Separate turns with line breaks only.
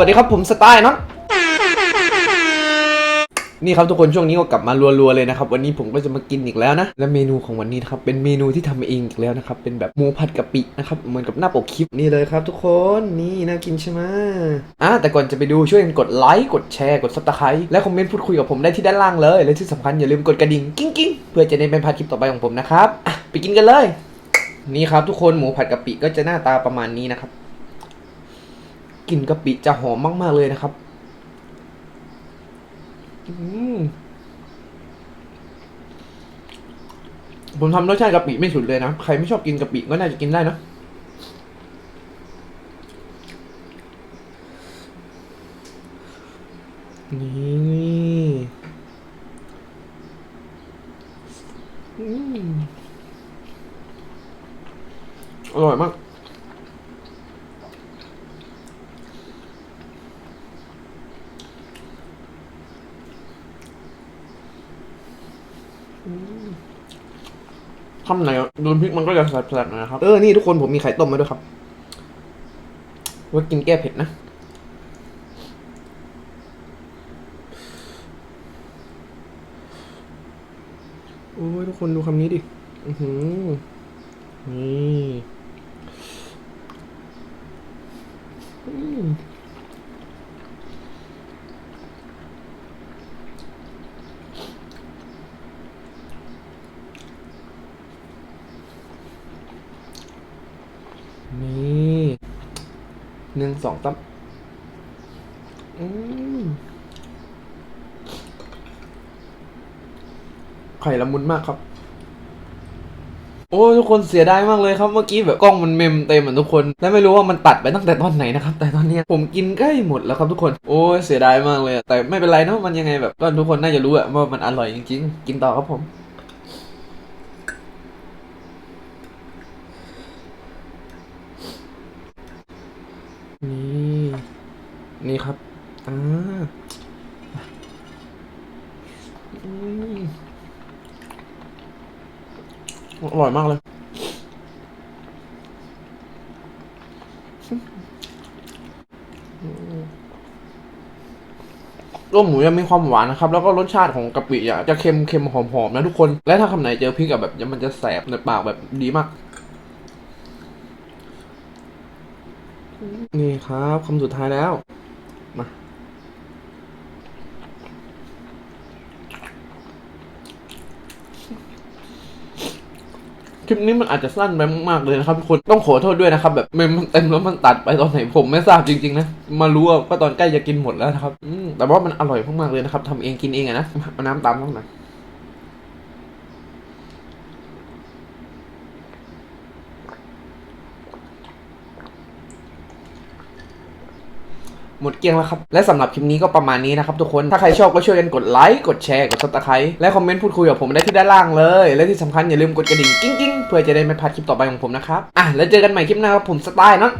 วัสดีครับผมสไตล์นะนี่ครับทุกคนช่วงนี้ก็กลับมารัวๆเลยนะครับ วันนี้ผมก็จะมากินอีกแล้วนะ และเมนูของวันนี้นะครับเป็นเมนูที่ทำเองอีกแล้วนะครับ เป็นแบบหมูผัดกะปินะครับเหมือนกับหน้าปกคลิปนี่เลยครับทุกคนนี่น่ากินใช่ไหมอะแต่ก่อนจะไปดูช่วยกันกดไลค์กดแชร์กดซับสไครต์และคอมเมนต์พูดคุยกับผมได้ที่ด้านล่างเลย และที่สำคัญอย่าลืมกดกระดิ่งกิ้งกิ้งๆเพื่อจะได้ไม่พลาดคลิปต่อไปของผมนะครับไปกินกันเลย นี่ครับทุกคนหมูผัดกะปิก็จะหน้าตาประมาณนี้นะครับ กลิ่นกะปิจะหอมมาก ๆ เลยนะครับผมทำรสชาติกะปิไม่สุดเลยนะ ใครไม่ชอบกินกะปิก็น่าจะกินได้นะนี่อร่อยมาก ทำไหนโดนพริกมันก็จะแสบๆหน่อยนะครับ เออ นี่ทุกคนผมมีไข่ต้มมาด้วยครับไว่ากินแก้เผ็ดนะ โอ้ยทุกคนดูคำนี้ดิ อือหือนี่อืม นี่หนึ่งสองตั้มอืมไข่ละมุนมากครับ โอ้ทุกคนเสียดายมากเลยครับเมื่อกี้แบบกล้องมันเมมเต็มเหมือะทุกคนและไม่รู้ว่ามันตัดไปตั้งแต่ตอนไหนนะครับ แต่ตอนเนี้ยผมกินใกล้หมดแล้วครับทุกคน โอ้เสียดายมากเลย แต่ไม่เป็นไรเนะมันยังไงแบบก็ทุกคนน่าจะรู้อะว่ามันอร่อยจริง ๆ กินต่อครับผม นี่นี่ครับอ่าอร่อยมากเลย ร่วมหมูยังมีความหวานนะครับ แล้วก็รสชาติของกะปิอะจะเค็มเค็มหอมหอมๆนะทุกคน และถ้าคำไหนเจอพริกอะแบบมันจะแสบในปากแบบดีมาก นี่ครับคำสุดท้ายแล้ว มา คลิปนี้มันอาจจะสั้นไปมากๆเลยนะครับทุกคนต้องขอโทษด้วยนะครับ แบบเมมันเต็มแล้วมันตัดไปตอนไหนผมไม่ทราบจริงๆนะ มารู้ว่าก็ตอนใกล้จะกินหมดแล้วนะครับอืแต่ว่ามันอร่อยมากๆเลยนะครับทำเองกินเองอะนะเอาน้ำตามต้องหน่อย หมดเกลี้ยงแล้วครับ และสำหรับคลิปนี้ก็ประมาณนี้นะครับทุกคน ถ้าใครชอบก็ช่วยกันกดไลค์ กดแชร์ กดซับสไครต์และคอมเมนต์พูดคุยกับผมได้ที่ด้านล่างเลย และที่สำคัญอย่าลืมกดกระดิ่งกิ้งๆ เพื่อจะได้ไม่พลาดคลิปต่อไปของผมนะครับ อะ แล้วเจอกันใหม่คลิปหน้าครับผมสไตล์นั้น